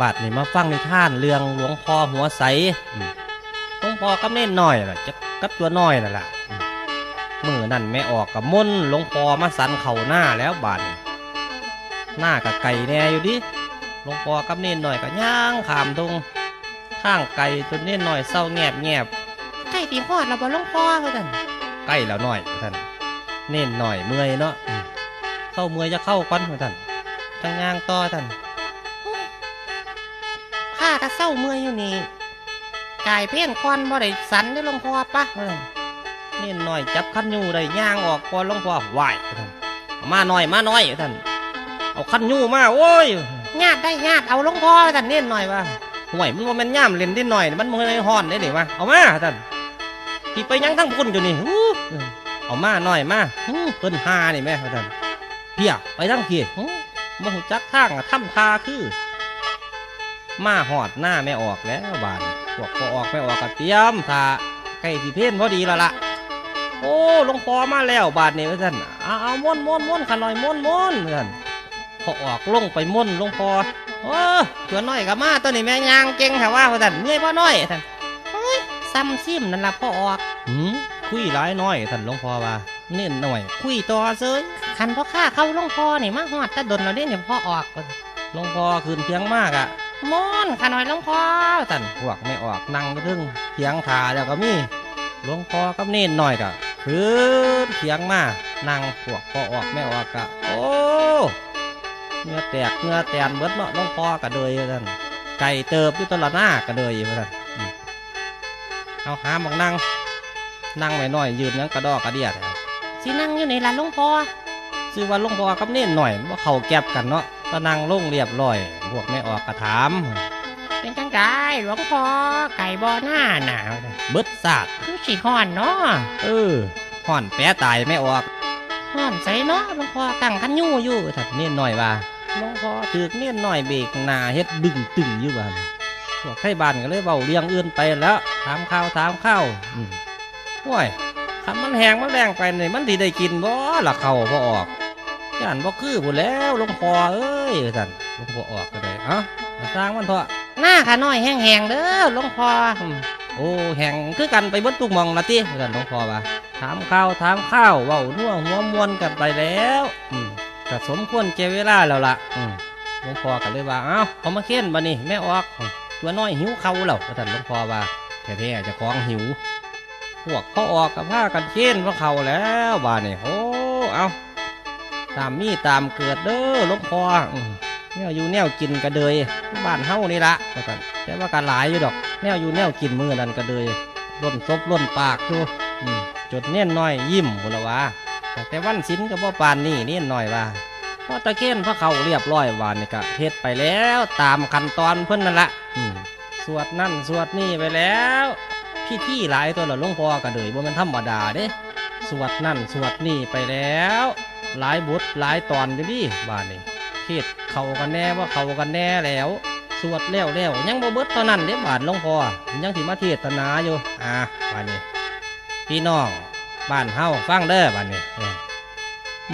บาดนี่มาฟังนิทานเรื่องหลวงพ่อหัวใสอืมหลวงพ่อกับเน่นน้อยน่ะจะกับตัวน้อยนั่นล่ะอืมมือนั่นแม่ออกกับมนต์หลวงพ่อมาสันเข่าหน้าแล้วบาดนี่หน้ากับไก่แน่อยู่ดิหลวงพ่อกับเน่นน้อยก็ย่างขามตรงข้างไก่จนเน่นน้อยเศร้าแงบแงบใกล้ตีฮอดแล้วบ่หลวงพ่อว่าซั่นใกล้แล้วน้อยท่าซั่นเน่นน้อยเมื่อยเนาะอืมเข้าเมื่อยจะเข้าก่อนท่านจังย่างต่อท่าน ข้าก็เศร้าเมื่อยอยู่นี่กายเพี้ยนควันบ่ได้สันได้อหลวงพ่อปะว่าซั่นเน่นน้อยจับคันยูได้ย่างออกก่อนหลวงพ่อไหวท่านเอามาหน่อยมาหน่อยท่านเอาคันยูมาโอ้ยญาติได้ญาติเอาหลวงพ่อว่าซั่นเน้นหน่อยว่าห่วยมันว่ามันย่ามเล่นได้หน่อยมันมันห้อนได้หนิวะเอามาท่านที่ไปยังทั้งพุ่นอยู่นี่อู้เอามาหน่อยมาอู้เพิ่นหานี่แม่ท่านเพียไปทั้งพี่อู้มาหูจักทางอะถ้ำทาคือ มาหอดหน้าไม่ออกแล้วบานพวกพอออกไม่ออกก็เตรียมท่าใกล้สิเพ่นพอดีแล้วล่ะโอ้ลงพอมาแล้วบาทนี่ว่าท่านเอาเอาม่วนม่วนม่วนขน่อยม่วนม่วนท่านพอออกลงไปม่วนลงพอโอ้ตัวน้อยกับมาตัวนี้แม่ยางเก่งค่ะว่าว่าท่านเมื่อยพ่อน้อยท่านซ้ำซิมนั่นละพ่อออกหืมคุยหลายน้อยท่านหลวงพ่อว่าเน้นหน่อย คุยต่อเซยคันพ่อข้าเข้าหลวงพ่อนี่มาฮอดตะดนเราเด้เนี่ยพ่อออกหลวงพ่อคืนเพียงมากอะ ม่อนข้าน้อยหลวงพ่อว่าซั่นพวกไม่ออกนั่งอยู่ทึ่งเพียงทาแล้วก็มีหลวงพ่อกับเน้นหน่อยก็คืนเพียงมานั่งพวกพอออกไม่ออกกะโอ้เนื้อแตกเนื้อแตนเบิดเนาะหลวงพ่อก็เดยว่าท่านไก่เติบอยู่ตลอดหน้าก็เดยว่าท่านอืมเอาหาหมองนั่งนั่งไม่น้อยยืนหยังกระดอกกระเดียดอะสินั่งอยู่นี่ล่ะหลวงพ่อซื้อว่าหลวงพ่อกับเน้นหน่อยว่าเขาแก็บกันเนาะ ก็นั่งลงเรียบร้อย พวกไม่ออกกระถาม เป็นจังไดหลวงพ่อไก่บ่หน้าหนาวเบิดศาสตร์คือสิฮ้อนเนาะเออห่อนแปะตายไม่ออกฮ้อนใส่เนาะหลวงพ่อกังคันยู่อยู่ถ้าเน้นหน่อยว่าหลวงพ่อถือกเน้นหน่อยเบรกหน้าเฮ็ดดึงตึงอยู่บ้านพวกไทยบ้านก็เลยเบาเรียงอื่นไปแล้วถามข้าวถามข้าวอืมโอ้ยคันมันแหงมันแรงไปนี่มันสิได้กินบ่ล่ะเขาบ่ออก ย่านบ่คือพุ่นแล้วหลวงพ่อเอ้ยท่านหลวงพ่อออกก็ได้เอ้าสร้างมันเถอะหน้าข้าน้อยแห้งๆเด้อหลวงพ่ออืมโอ้แห่งคือกันไปเบดทุกหมองละติท่านหลวงพ่อว่าถามข้าวถามข้าวเว้านัวหัวมวนกันไปแล้วอืมก็สมควรแก่เวลาแล้วล่ะอืมหลวงพ่อก็เลยว่าเอ้าเอามาเค้นบัดนี้แม่ออกอืมตัวน้อยหิวเขาแล้วท่านหลวงพ่อว่าแท้ๆเจะคล้าของหิว พวกพ่อออกกับผ้ากันเค้นพวกเขาแล้วบาดนี่โอ้เอา ตามมีตามเกิดเด้อลวงพ่ออืมแนวอยู่แนวกินกระเดยบ้านเฮานี่ละว่าซั่นแต่ว่าการหลายอยู่ดอกแนวอยู่แนวกินมือนั่นกระเดยล้นซบล้นปากอยู่จดเน่นน้อยยิ้มบุละวะแต่วันศิลก็บ่ปานนี่เน่นน้อยว่าพอตะเคียนพระเขาเรียบร้อยวานนี่ก็เฮ็ดไปแล้วตามขั้นตอนเพิ่อนนั่นละสวดนั่นสวดนี่ไปแล้วพิธีหลายตัวละหลงพ่อกระเดยบ่ม่นธรรมดาเด้ สวดนั่นสวดนี่ไปแล้ว หลายบทหลายตอนอยู่ดิบ้านนี่เทศเข้ากันแน่ว่าเข้ากันแน่แล้ว สวดแล้วแล้วยังบ่เบิดเท่านั้นเด้บ้าดหลวงพ่อยังสิมาเทศนาอยู่อ่าบ้านนี้พี่น้องบ้านเฮาฟังเด้อบ้านนี้เออ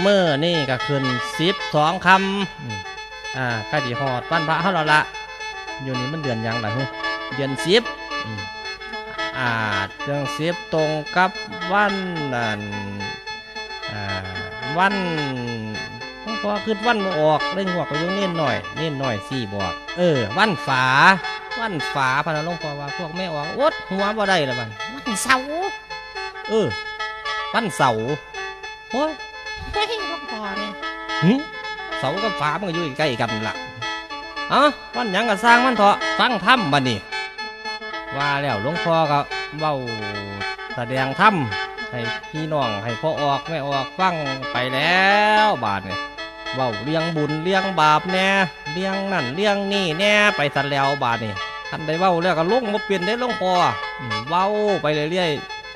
เมื่อนี่ก็ขึ้นสิบสองคำอ่าใกล้สิฮอดวันพระเฮาแล้วละอยู่นี่มันเดือนยังล่ะฮึเดือนสิบอ่าเดือนสิบตรงกับวันนั่น วันหลวงพ่อคือวันบ่ออกเร่งหัวก็ยังเน้นหน่อย เน้นหน่อยสี่บอก เออ วันฝา วันฝาพะนะหลวงพ่อว่า พวกแม่ออกอดหัวบ่ได้ละบัดวันเสาร์เออ วันเสาร์โอ้ยเฮ้ยหลวงพ่อเนี่ยหึเสาร์กับฝามันก็อยู่ใกล้กันล่ะเอ้าวันหยังก็สร้างมันเถอะฟังถ้ำบัดนี้ว่าแล้วหลวงพ่อก็เว้าแสดงถ้ำ ให้พี่น้องให้พ่อออกไม่ออกฟังไปแล้วบาดเนี่ยเว้าเลี้ยงบุญเลี้ยงบาปแน่เลี้ยงนั่นเลี้ยงนี่แน่ไปสันแล้วบาดนี่ท่านได้เว้าแล้วก็ลงมาเปลี่ยนได้หลวงพ่อเว้าไปเรื่อย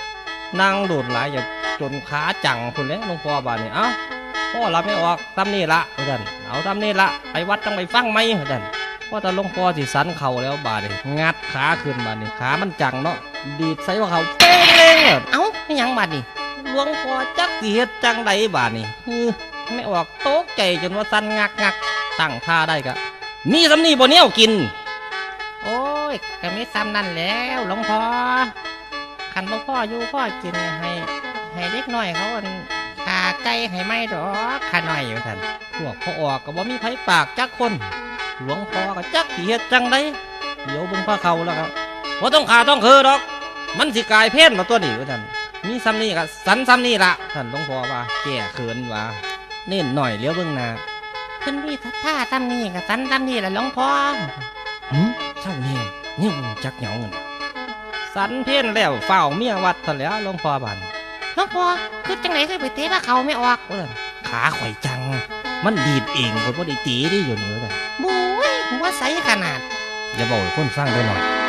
ๆนั่งโดดหลายอย่าจนขาจังคุณแล้วหลวงพ่อบาดนี่เอ้าพ่อรับไม่ออกทำนี่ละท่านเอาทำนี่ละไปวัดต้องไปฟังไหมท่าน อตาหลวงพ่อสิสันเข่าแล้วบาดนี่งัดขาขึ้นบาดนี่ขามันจังเนาะดีดใส่ว่าเขาเป้งเล้งอะเอ้าไม่ยังบัดนี่หลวงพ่อจักสิเฮ็ดจังใดบาดนี่ฮือไม่ออกโต๊กใจจนว่าสันงักงักตั้งท่าได้กะมีสำนีบ่เนี่ยกิน โอ้ยก็มีซ้ำนั่นแล้วหลวงพ่อคันบ่พ่ออยู่พ่อกินให้ ให้เด็กน้อยเขาอันขาไก่ให้ไม่ดอกขาหน่อยอยู่ท่านพวกพ่อออกก็บ่มีไผปากจักคน หลวงพ่อก็จักสิเฮ็ดจังไดเดี๋ยวเบิ่งพระเขาแล้วครับบ่ต้องขาต้องคือดอก มันสิกลายเพศมาตัวนี้ว่าท่านมีซ้ำนี่ก็สันซ้ำนี่ละท่านหลวงพ่อว่าแก้เขินว่าเน้นหน่อยเลี้ยวเบิ่งหน้าเพิ่นมีทัท่าซ้ำนี่กับสันซ้ำนี่แหละหลวงพ่อหึเจ้านี่นี่มันจักเหงาเงินสันเพี้ยนแล้วเฝ้าเมียวัดซะแหล้วหลวงพ่อบันหลวงพ่อคือจังไหนคือไปเตะว่าเขาไม่ออกว่าซั่นขาข่อยจัง มันดีดเองคนบ่ได้ตีได้อยู่นี่ว่าท่านบุ้ย หัวใสขนาด อย่าบอกให้คนฟังได้หน่อย